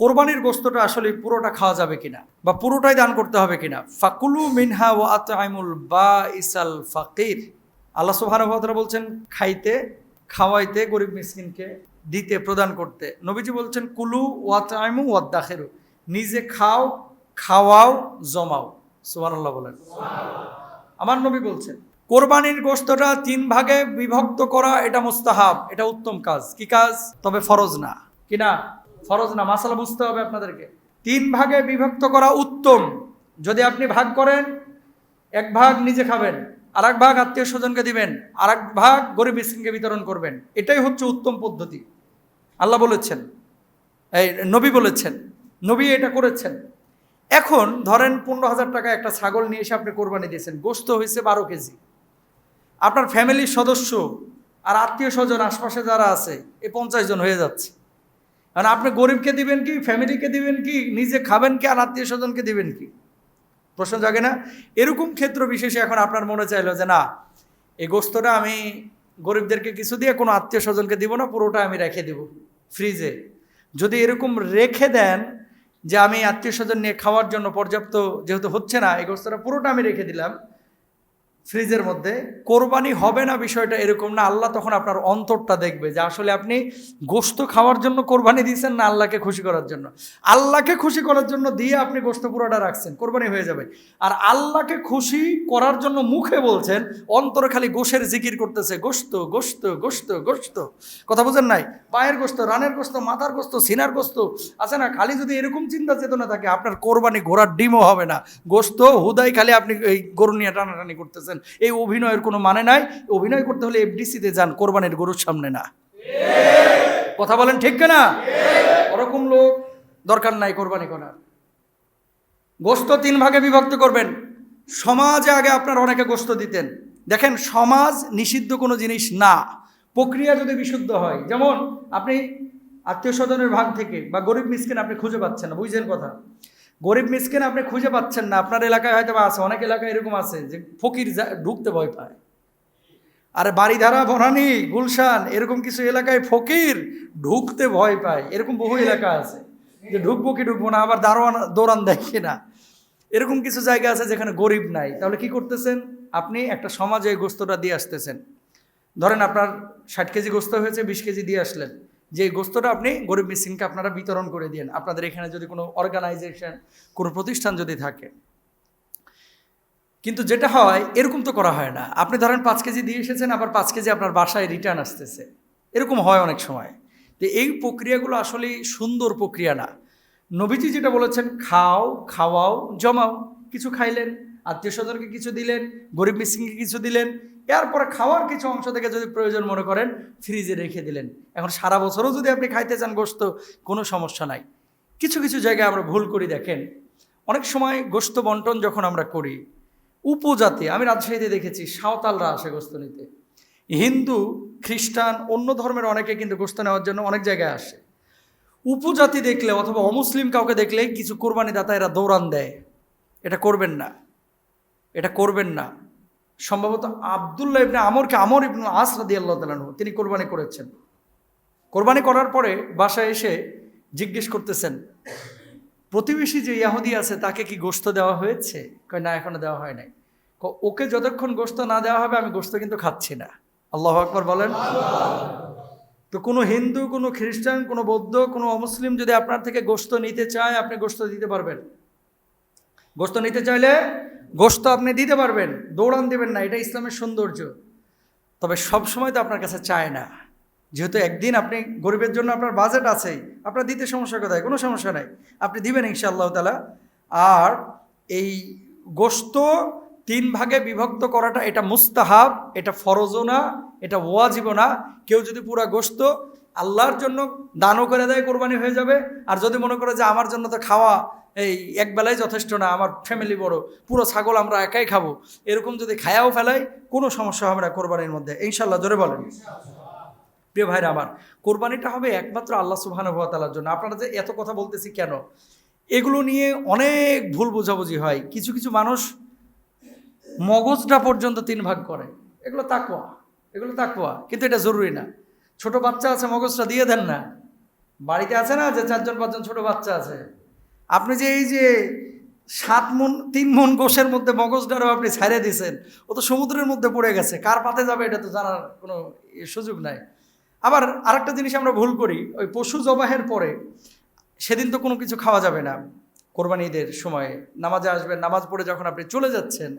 কোরবানির গোস্তটা আসলে পুরোটা খাওয়া যাবে কিনা বা পুরোটাই দান করতে হবে কিনা? ফাকুলু মিনহা ও আতআইমুল বা ইসাল ফাকির। আল্লাহ সুবহানাহু বলছেন খাইতে খাওয়াইতে গরিব মিসকিনকে দিতে প্রদান করতে। নবীজি বলছেন কুলু ওয়াতাইমু ওয়াদ্দাখেরু নিজে খাও খাওয়াও জমাও। সুবহানাল্লাহ বলেন। আমার নবী বলছেন কোরবানির গোস্তটা তিন ভাগে বিভক্ত করা এটা মুস্তাহাব এটা উত্তম কাজ। কি কাজ? তবে ফরজ না। কি না? ফরজ না, মাসালা বুঝতে হবে আপনাদেরকে। তিন ভাগে বিভক্ত করা উত্তম। যদি আপনি ভাগ করেন, এক ভাগ নিজে খাবেন আর এক ভাগ আত্মীয় স্বজনকে দিবেন আর এক ভাগ গরিব মিসকিনকে বিতরণ করবেন, এটাই হচ্ছে উত্তম পদ্ধতি। আল্লাহ বলেছেন, এই নবী বলেছেন, নবী এটা করেছেন। এখন ধরেন পনেরো হাজার টাকা একটা ছাগল নিয়ে এসে আপনি কোরবানি দিয়েছেন, গোস্ত হয়েছে বারো কেজি। আপনার ফ্যামিলির সদস্য আর আত্মীয় স্বজন, আশপাশে যারা আছে এই পঞ্চাশ জন হয়ে যাচ্ছে। কারণ আপনি গরিবকে দিবেন কি, ফ্যামিলিকে দিবেন কি, নিজে খাবেন কি, আর আত্মীয় স্বজনকে দিবেন কি? প্রশ্ন জাগে না? এরকম ক্ষেত্র বিশেষে এখন আপনার মনে চাইলো যে না, এই গোস্তটা আমি গরিবদেরকে কিছু দিয়ে কোনো আত্মীয় স্বজনকে দিব না, পুরোটা আমি রেখে দিব ফ্রিজে। যদি এরকম রেখে দেন যে আমি আত্মীয় স্বজন নিয়ে খাওয়ার জন্য পর্যাপ্ত যেহেতু হচ্ছে না, এই গোস্তটা পুরোটা আমি রেখে দিলাম ফ্রিজের মধ্যে, কোরবানি হবে না বিষয়টা এরকম না, আল্লাহ তখন আপনার অন্তরটা দেখবে যে আসলে আপনি গোস্ত খাওয়ার জন্য কোরবানি দিয়েছেন না আল্লাহকে খুশি করার জন্য। আল্লাহকে খুশি করার জন্য দিয়ে আপনি গোস্ত পুরোটা রাখছেন, কোরবানি হয়ে যাবে। আর আল্লাহকে খুশি করার জন্য মুখে বলছেন, অন্তরে খালি গোশের জিকির করতেছে গোস্ত গোস্ত গোস্ত গোস্ত কথা বুঝেন নাই? পায়ের গোস্ত রানের গোস্ত মাথার গোস্ত সিনার গোস্ত আছে না, খালি যদি এরকম চিন্তা চেতনা থাকে, আপনার কোরবানি ঘোড়ার ডিমও হবে না। গোস্ত হুদাই খালি আপনি এই গরু নিয়ে টানাটানি করতেছেন। এই অভিনয়ের কোনো মানে নাই। অভিনয় করতে হলে এফডিসিতে যান, কোরবানির গরুর সামনে না। কথা বলেন ঠিক না ওরকম লোক দরকার নাই কোরবানি করার। গোস্ত তিন ভাগে বিভক্ত করবেন। সমাজে আগে আপনার অনেকে গোস্ত দিতেন। দেখেন, সমাজ নিষিদ্ধ কোনো জিনিস না। প্রক্রিয়া যদি বিশুদ্ধ হয়, যেমন আপনি আত্মীয় স্বজনের ভাগ থেকে বা গরিব মিসকিন আপনি খুঁজে পাচ্ছেন বুঝছেন কথা? গরিব মিসকিন আপনি খুঁজে পাচ্ছেন না, আপনার এলাকায় হয়তো বা আছে, অনেক এলাকায় এরকম আছে যে ফকির ঢুকতে ভয় পায়। আর বাড়িধারা, বনানি, গুলশান, এরকম কিছু এলাকায় ফকির ঢুকতে ভয় পায়। এরকম বহু এলাকা আছে যে ঢুকবো কি ঢুকবো না, আবার দারোয়ান, দৌড়ান দেখে না। এরকম কিছু জায়গা আছে যেখানে গরিব নাই। তাহলে কি করতেছেন? আপনি একটা সমাজে গোস্তটা দিয়ে আসতেছেন। ধরেন আপনার ষাট কেজি গোস্ত হয়েছে, বিশ কেজি দিয়ে আসলেন। যে গোস্তটা আপনি গরিব মিসিনকে আপনারা বিতরণ করে দিন আপনাদের এখানে যদি কোনো অর্গানাইজেশন কোনো প্রতিষ্ঠান যদি থাকে। কিন্তু যেটা হয়, এরকম তো করা হয় না। আপনি ধরেন পাঁচ কেজি দিয়ে এসেছেন, আবার পাঁচ কেজি আপনার বাসায় রিটার্ন আসতেছে। এরকম হয় অনেক সময়। তো এই প্রক্রিয়াগুলো আসলে সুন্দর প্রক্রিয়া না। নবীজি যেটা বলেছেন, খাও, খাওয়াও, জমাও। কিছু খাইলেন আত্মীয় স্বজনকে কিছু দিলেন, গরিব মিসিংকে কিছু দিলেন এরপরে খাওয়ার কিছু অংশ থেকে যদি প্রয়োজন মনে করেন ফ্রিজে রেখে দিলেন। এখন সারা বছরও যদি আপনি খাইতে চান গোস্ত কোনো সমস্যা নাই। কিছু কিছু জায়গায় আমরা ভুল করি, দেখেন। অনেক সময় গোস্ত বন্টন যখন আমরা করি, উপজাতি, আমি রাজশাহীতে দেখেছি, সাঁওতালরা আসে গোস্ত নিতে। হিন্দু, খ্রিস্টান, অন্য ধর্মের অনেকে কিন্তু গোস্ত নেওয়ার জন্য অনেক জায়গায় আসে। উপজাতি দেখলে অথবা অমুসলিম কাউকে দেখলে কিছু কোরবানি দাতা এরা দৌড়ান দেয়। এটা করবেন না। এটা করবেন না। সম্ভবত আবদুল্লাহ ইবনে আমরকে আমর ইবনে আস রাদি আল্লাহ তালানহু তিনি কোরবানি করেছেন। কোরবানি করার পরে বাসায় এসে জিজ্ঞেস করতেছেন, প্রতিবেশী যে ইয়াহুদি আছে, তাকে কি গোস্ত দেওয়া হয়েছে? কয়, না, এখনও দেওয়া হয় নাই। ওকে যতক্ষণ গোস্ত না দেওয়া হবে, আমি গোস্ত কিন্তু খাচ্ছি না। আল্লাহ আকবর বলেন। তো কোনো হিন্দু, কোনো খ্রিস্টান, কোনো বৌদ্ধ, কোনো অমুসলিম যদি আপনার থেকে গোস্ত নিতে চায়, আপনি গোস্ত দিতে পারবেন। গোস্ত নিতে চাইলে গোস্ত আপনি দিতে পারবেন, দৌড়ান দেবেন না, এটা ইসলামের সৌন্দর্য। তবে সব সময় তো আপনার কাছে চায় না। যেহেতু একদিন আপনি গরিবের জন্য আপনার বাজেট আছেই আপনার দিতে সমস্যা কোথায়? কোনো সমস্যা নাই। আপনি দিবেন ইনশাআল্লাহ তালা আর এই গোস্ত তিন ভাগে বিভক্ত করাটা, এটা মুস্তাহাব, এটা ফরজও না, এটা ওয়াজিব না। কেউ যদি পুরা গোস্ত আল্লাহর জন্য দানও করে দেয়, কোরবানি হয়ে যাবে। আর যদি মনে করে যে আমার জন্য তো খাওয়া এই এক বেলায় যথেষ্ট না, আমার ফ্যামিলি বড়, পুরো ছাগল আমরা একাই খাব। এরকম যদি খায়াও ফেলাই, কোনো সমস্যা হবে না কোরবানির মধ্যে। ইনশাল্লাহ জোরে বলেন। প্রিয় ভাইরা আমার, কোরবানিটা হবে একমাত্র আল্লাহ সুবাহানুভাতালার জন্য। আপনারা যে এত কথা বলতেছি কেন? এগুলো নিয়ে অনেক ভুল বোঝাবুঝি হয়। কিছু কিছু মানুষ মগজটা পর্যন্ত তিন ভাগ করে। এগুলো তাকুয়া এগুলো তাকুয়া কিন্তু এটা জরুরি না। ছোট বাচ্চা আছে, মগজটা দিয়ে দেন না। বাড়িতে আছে না যে চারজন, পাঁচজন ছোট বাচ্চা আছে? আপনি যে এই যে সাত মন, তিন মন গোষের মধ্যে মগজটারও আপনি ছাড়িয়ে দিয়েছেন, ও তো সমুদ্রের মধ্যে পড়ে গেছে, কার পাতে যাবে এটা তো জানার কোনো সুযোগ নাই। আবার আরেকটা জিনিস আমরা ভুল করি, ওই পশু জবাহের পরে সেদিন তো কোনো কিছু খাওয়া যাবে না, কোরবানি ঈদের সময়ে। নামাজে আসবেন, নামাজ পড়ে যখন আপনি চলে যাচ্ছেন,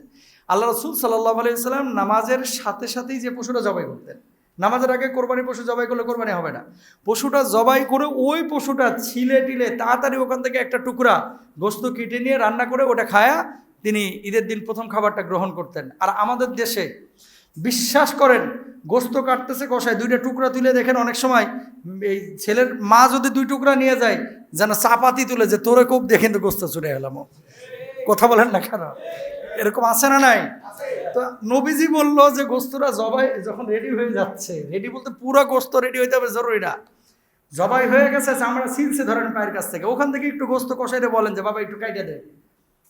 আল্লাহ রসুল সাল্লাহ আলাইসাল্লাম নামাজের সাথে সাথেই যে পশুটা জবাই করতেন। নামাজের আগে কোরবানি পশু জবাই করলে কোরবানি হবে না। পশুটা জবাই করে ওই পশুটা ছিলে টিলে তাড়াতাড়ি ওখান থেকে একটা টুকরা গোস্ত কেটে নিয়ে রান্না করে ওটা খায়া তিনি ঈদের দিন প্রথম খাবারটা গ্রহণ করতেন। আর আমাদের দেশে বিশ্বাস করেন, গোস্ত কাটতেছে কষায় দুইটা টুকরা তুলে দেখেন অনেক সময় এই ছেলের মা যদি দুই টুকরা নিয়ে যায়, যেন চাপাতি তুলে যে তোরে কোপ দিয়ে কিন্তু গোস্ত চুরে গেলাম কথা বলেন না কেন? এরকম আছে না নাই? তো নবীজি বলল যে গোস্তটা জবাই যখন রেডি হয়ে যাচ্ছে রেডি বলতে পুরো গোস্ত রেডি হইতে হবে, জরুরি না। জবাই হয়ে গেছে আমরা সিলসে ধরেন পায়ের কাছ থেকে, ওখান থেকে একটু গোস্ত কষাইতে বলেন যে, বাবা, একটু কাইটে দে।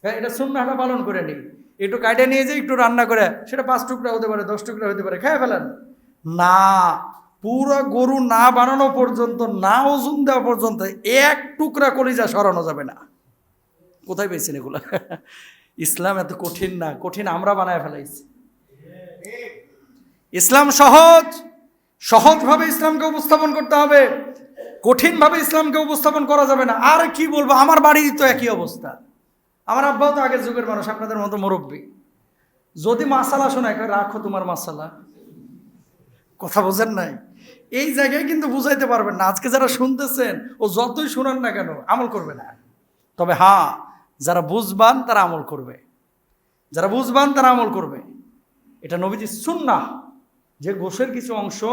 হ্যাঁ এটা সুন্নাটা পালন করে নিই। একটু কাইটে নিয়ে যে একটু রান্না করে, সেটা পাঁচ টুকরা হতে পারে, দশ টুকরা হতে পারে, খেয়ে ফেলেন। না, পুরো গরু না বানানো পর্যন্ত, না ওজন দেওয়া পর্যন্ত এক টুকরা কলিজা সরানো যাবে না। কোথায় পেয়েছেন এগুলো? ইসলাম এত কঠিন না, কঠিন আমরা বানায় ফেলাইছি। ইসলাম সহজ, সহজভাবে ইসলামকে উপস্থাপন করতে হবে, কঠিনভাবে ইসলামকে উপস্থাপন করা যাবে না। আর কি বলব, আমার বাড়ির তো একই অবস্থা। আমার আব্বাও তো আগের যুগের মানুষ, আপনাদের মতো মুরব্বী। যদি মাসালা শোনায় রাখো তোমার মাসালা। কথা বোঝেন নাই। এই জায়গায় কিন্তু বুঝাইতে পারবেন না। আজকে যারা শুনতেছেন, ও যতই শুনান না কেন, আমল করবে না। তবে হ্যাঁ যারা বুঝবান তারা আমল করবে। যারা বুঝবান তারা আমল করবে। এটা নবীজি সুন্না যে গোশের কিছু অংশ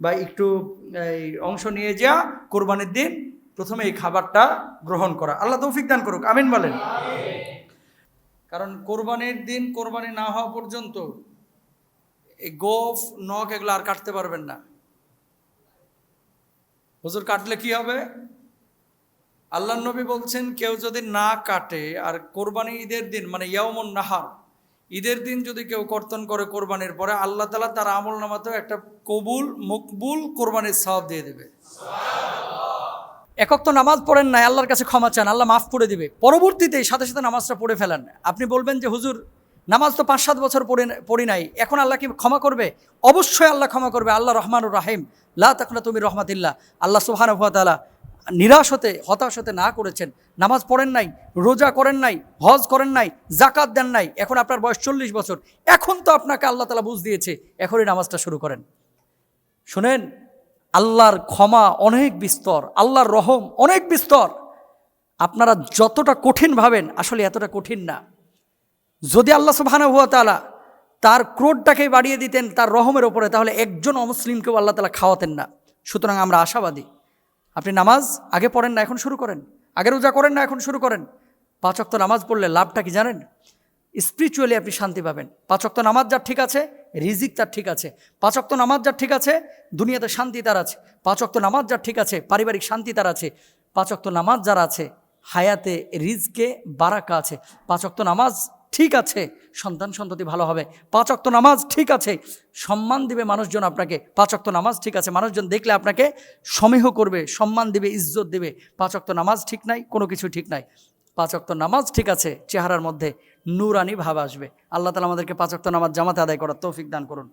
বা একটু, এই অংশ নিয়ে যা কোরবানির দিন, প্রথমে এই খাবারটা গ্রহণ করা। আল্লাহ তৌফিক দান করুক, আমিন বলেন। কারণ কোরবানির দিন কোরবানি না হওয়া পর্যন্ত এই গোফ, নখ এগুলো আর কাটতে পারবেন না। হুজুর, কাটলে কি হবে? আল্লাহ নবী বলছেন, কেউ যদি না কাটে, আর কোরবানি ঈদের দিন মানে ইয়ামন নাহার, ঈদের দিন যদি কেউ কর্তন করে কোরবানির পরে, আল্লাহ তালা তার আমল নামাতেও একটা কবুল, মকবুল কোরবানির সওয়াব দিয়ে দেবে। একক তো নামাজ পড়েন নাই, আল্লাহর কাছে ক্ষমা চান, আল্লাহ মাফ করে দিবে। পরবর্তীতে সাথে সাথে নামাজটা পড়ে ফেলেন। আপনি বলবেন যে, হুজুর, নামাজ তো পাঁচ সাত বছর পড়ে পড়ি নাই, এখন আল্লাহ কি ক্ষমা করবে? অবশ্যই আল্লাহ ক্ষমা করবে, আল্লাহ রহমানুর রাহিম, লা তখন তুমি রহমাতিল্লাহ, আল্লাহ সুহানুভাতালা নিরাশ হতে, হতাশ হতে না করেছেন। নামাজ পড়েন নাই, রোজা করেন নাই, হজ করেন নাই জাকাত দেন নাই। এখন আপনার বয়স চল্লিশ বছর। এখন তো আপনাকে আল্লাহ তালা বুঝ দিয়েছে, এখনই নামাজটা শুরু করেন। শুনেন, আল্লাহর ক্ষমা অনেক বিস্তর, আল্লাহর রহম অনেক বিস্তর। আপনারা যতটা কঠিন ভাবেন, আসলে এতটা কঠিন না। যদি আল্লাহ সুবহানাহু হুয়া তালা তার ক্রোধটাকে বাড়িয়ে দিতেন, তার রহমের ওপরে, তাহলে একজন অমুসলিমকেও আল্লাহ তালা খাওয়াতেন না। সুতরাং আমরা আশাবাদী। আপনি নামাজ আগে পড়েন না, এখন শুরু করেন। আগে রোজা করেন না, এখন শুরু করেন। পাঁচক্ত নামাজ পড়লে লাভটা কি জানেন? স্পিরিচুয়ালি আপনি শান্তি পাবেন। পাঁচক্ত নামাজ যার ঠিক আছে, রিজিক তার ঠিক আছে। পাঁচক্ত নামাজ যার ঠিক আছে, দুনিয়াতে শান্তি তার আছে। পাঁচক্ত নামাজ যার ঠিক আছে, পারিবারিক শান্তি তার আছে। পাঁচক্ত নামাজ যার আছে, হায়াতে রিজকে বারাকা আছে। পাঁচক্ত নামাজ ঠিক আছে, সন্তান সন্ততি ভালো হবে। পাঁচ অক্ত নামাজ ঠিক আছে, সম্মান দিবে মানুষজন আপনাকে। পাঁচ অক্ত নামাজ ঠিক আছে, মানুষজন দেখলে আপনাকে সমীহ করবে, সম্মান দিবে, ইজ্জত দিবে। পাঁচ অক্ত নামাজ ঠিক নাই, কোনো কিছু ঠিক নাই। পাঁচ অক্ত নামাজ ঠিক আছে, চেহারার মধ্যে নুরানি ভাব আসবে। আল্লাহ তালা আমাদেরকে পাঁচ অক্ত নামাজ জামাতে আদায় করার তৌফিক দান করুন।